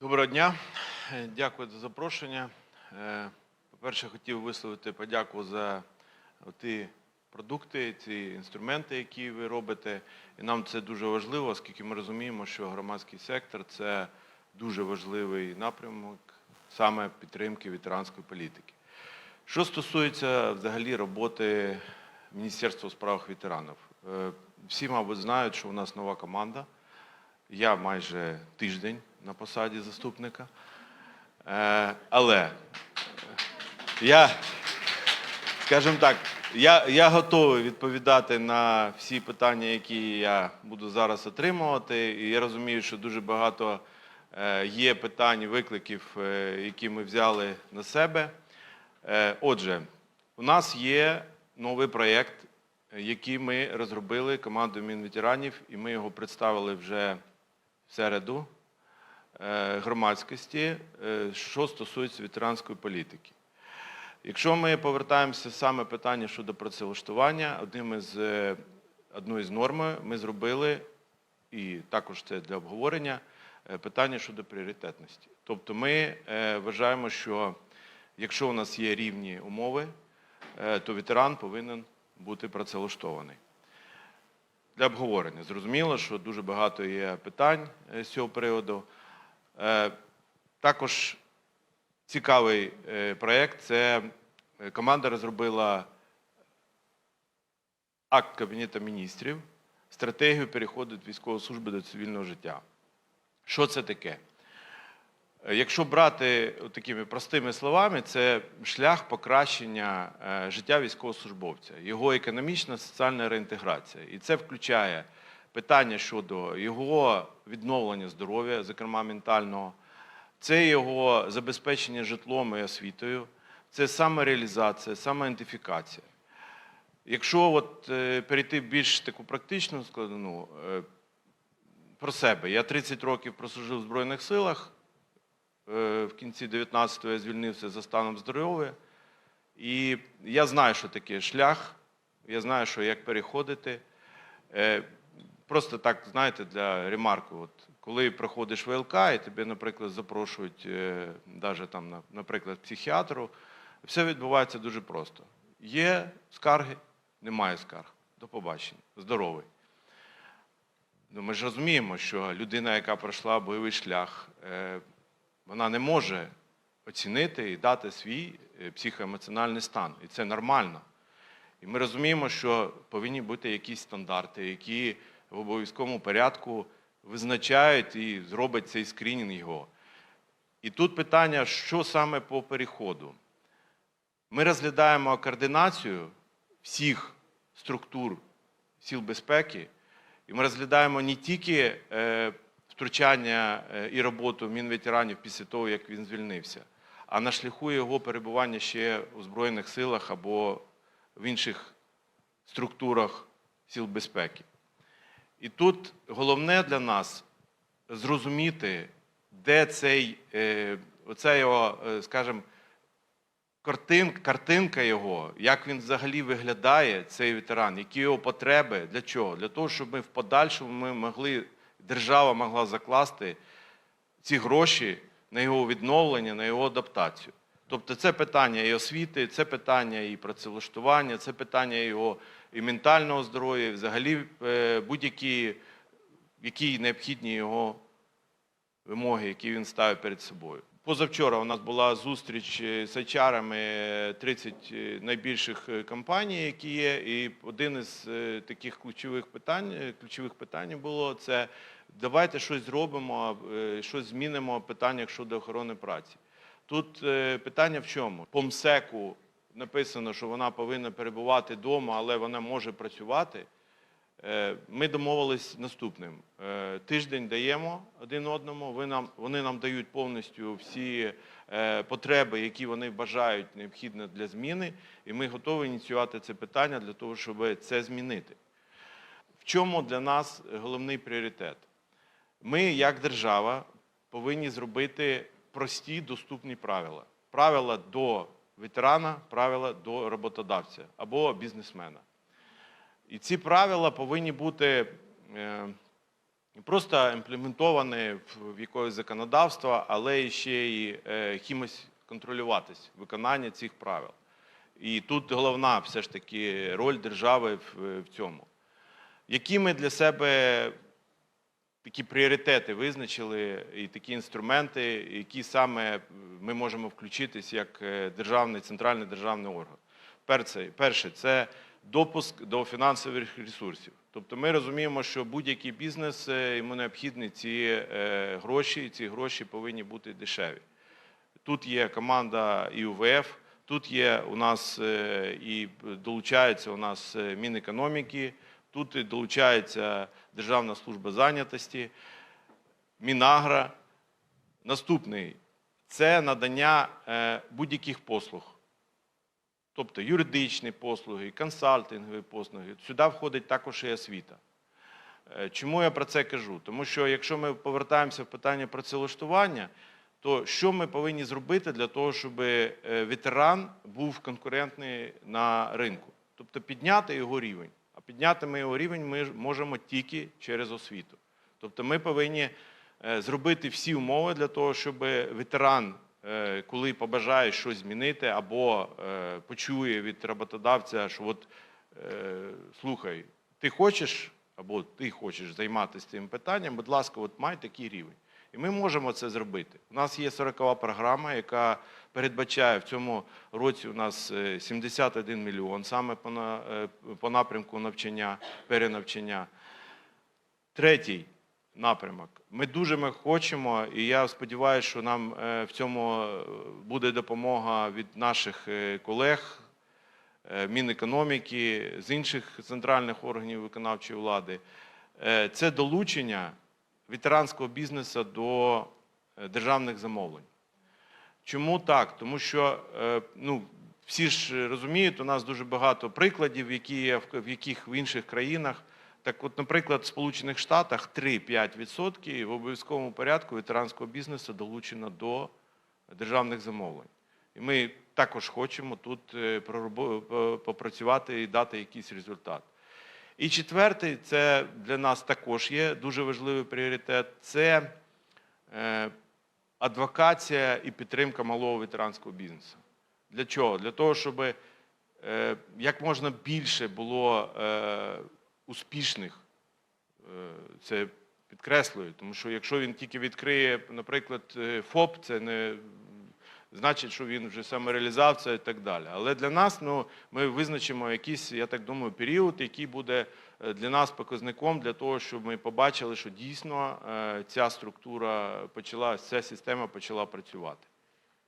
Доброго дня, Е, дякую за запрошення. Е, По-перше, хотів висловити подяку за ті продукти, ці інструменти, які ви робите. І нам це дуже важливо, оскільки ми розуміємо, що громадський сектор це дуже важливий напрямок саме підтримки ветеранської політики. Що стосується взагалі роботи Міністерства у справах ветеранів, Е, всі, мабуть, знають, що у нас нова команда. Я майже тиждень на посаді заступника. Е, Але е, я, скажімо так, я, я готовий відповідати на всі питання, які я буду зараз отримувати. І я розумію, що дуже багато е, є питань, викликів, які ми взяли на себе. Отже, у нас є новий проєкт, який ми розробили командою Мінветеранів, і ми його представили вже середу е, громадськості, е, що стосується ветеранської політики. Якщо ми повертаємося саме питання щодо працевлаштування, одним із, е, одною з норм ми зробили, і також це для обговорення, питання щодо пріоритетності. Тобто ми вважаємо, що якщо у нас є рівні умови, то ветеран повинен бути працевлаштований. Для обговорення. Зрозуміло, що дуже багато є питань е, з цього приводу. Е, Також цікавий е, проєкт це команда розробила акт Кабінету міністрів, стратегію переходу від військової служби до цивільного життя. Що це таке? Е, Якщо брати такими простими словами, це шлях покращення е, життя військовослужбовця, його економічна соціальна реінтеграція. І це включає питання щодо його відновлення здоров'я, зокрема ментального, це його забезпечення житлом і освітою, це самореалізація, самоідентифікація. Якщо от, е, перейти в більш таку практичну складину, про себе. Я 30 років прослужив в Збройних силах. Е, В кінці 19-го я звільнився за станом здоров'я. І я знаю, що таке шлях, я знаю, що як переходити. Е, Просто так, знаєте, для ремарку, от, коли проходиш ВЛК і тебе, наприклад, запрошують, е, даже там, наприклад, психіатру, все відбувається дуже просто. Є скарги, немає скарг. До побачення. Здоровий. Ну, ми ж розуміємо, що людина, яка пройшла бойовий шлях, вона не може оцінити і дати свій е, психоемоціональний стан. І це нормально. І ми розуміємо, що повинні бути якісь стандарти, які в обов'язковому порядку визначають і зроблять цей скринінг його. І тут питання, що саме по переходу. Ми розглядаємо координацію всіх структур сил безпеки, і ми розглядаємо не тільки е, втручання е, і роботу мінветеранів після того, як він звільнився, а на шляху його перебування ще у Збройних силах або в інших структурах сил безпеки. І тут головне для нас зрозуміти, де цей, е, оця його, е, скажімо, картин, картинка його, як він взагалі виглядає, цей ветеран, які його потреби, для чого? Для того, щоб ми в подальшому ми могли, держава могла закласти ці гроші на його відновлення, на його адаптацію. Тобто це питання і освіти, це питання і працевлаштування, це питання його і ментального здоров'я, і взагалі е, будь-які які необхідні його вимоги, які він ставить перед собою. Позавчора у нас була зустріч е, з HR 30 е, найбільших е, компаній, які є, і один із таких ключових питань, ключових питань було це давайте щось зробимо, щось змінимо в питаннях щодо охорони праці. Тут питання в чому? По МСЕКу написано, що вона повинна перебувати вдома, але вона може працювати. Е, Ми домовились наступним. Е, Тиждень даємо один одному, вони нам дають повністю всі е, потреби, які вони вважають необхідні для зміни, і ми готові ініціювати це питання для того, щоб це змінити. В чому для нас головний пріоритет? Ми, як держава, повинні зробити прості доступні правила. Правила до ветерана, правила до роботодавця або бізнесмена. І ці правила повинні бути не просто імплементоване в- якогось законодавство, але ще й е, кимось контролюватись виконання цих правил. І тут головна все ж таки роль держави в, цьому. Які ми для себе такі пріоритети визначили і такі інструменти, які саме ми можемо включитись як е, державний, центральний державний орган. Перше це допуск до фінансових ресурсів. Тобто ми розуміємо, що будь-який бізнес е, йому необхідні ці е, гроші, і ці гроші повинні бути дешеві. Тут є команда ІУВФ, тут є у нас е, і долучається у нас Мінекономіки, тут і долучається Державна служба зайнятості, Мінагра. Наступний це надання будь-яких послуг. Тобто юридичні послуги, консалтингові послуги. Сюди входить також і освіта. Е, Чому я про це кажу? Тому що якщо ми повертаємося в питання працевлаштування, то що ми повинні зробити для того, щоб е, ветеран був конкурентний на ринку? Тобто підняти його рівень. А підняти ми його рівень ми можемо тільки через освіту. Тобто ми повинні е, зробити всі умови для того, щоб ветеран, коли побажає щось змінити, або е, почує від роботодавця, що от е, слухай, ти хочеш або ти хочеш займатися цим питанням, будь ласка, от май такий рівень. І ми можемо це зробити. У нас є 40 програма, яка передбачає в цьому році у нас е, 71 мільйон саме е, по напрямку навчання, перенавчання. Третій напрямок. Ми дуже ми хочемо, і я сподіваюся, що нам е, в цьому е, буде допомога від наших е, колег, Мінекономіки, з інших центральних органів виконавчої влади. Це долучення ветеранського бізнесу до державних замовлень. Чому так? Тому що ну, всі ж розуміють, у нас дуже багато прикладів, які є в яких в інших країнах. Так, от, наприклад, в Сполучених Штатах 3-5% в обов'язковому порядку ветеранського бізнесу долучено до державних замовлень. І ми також хочемо тут е, попрацювати і дати якийсь результат. І четвертий, це для нас також є дуже важливий пріоритет. Це е, адвокація і підтримка малого ветеранського бізнесу. Для чого? Для того, щоб е, як можна більше було успішних, е, це підкреслюю, тому що якщо він тільки відкриє, наприклад, е, ФОП, це не значить, що він вже самореалізався і так далі. Але для нас ну, ми визначимо якийсь, я так думаю, період, який буде е, для нас показником для того, щоб ми побачили, що дійсно ця структура почала, ця система почала працювати.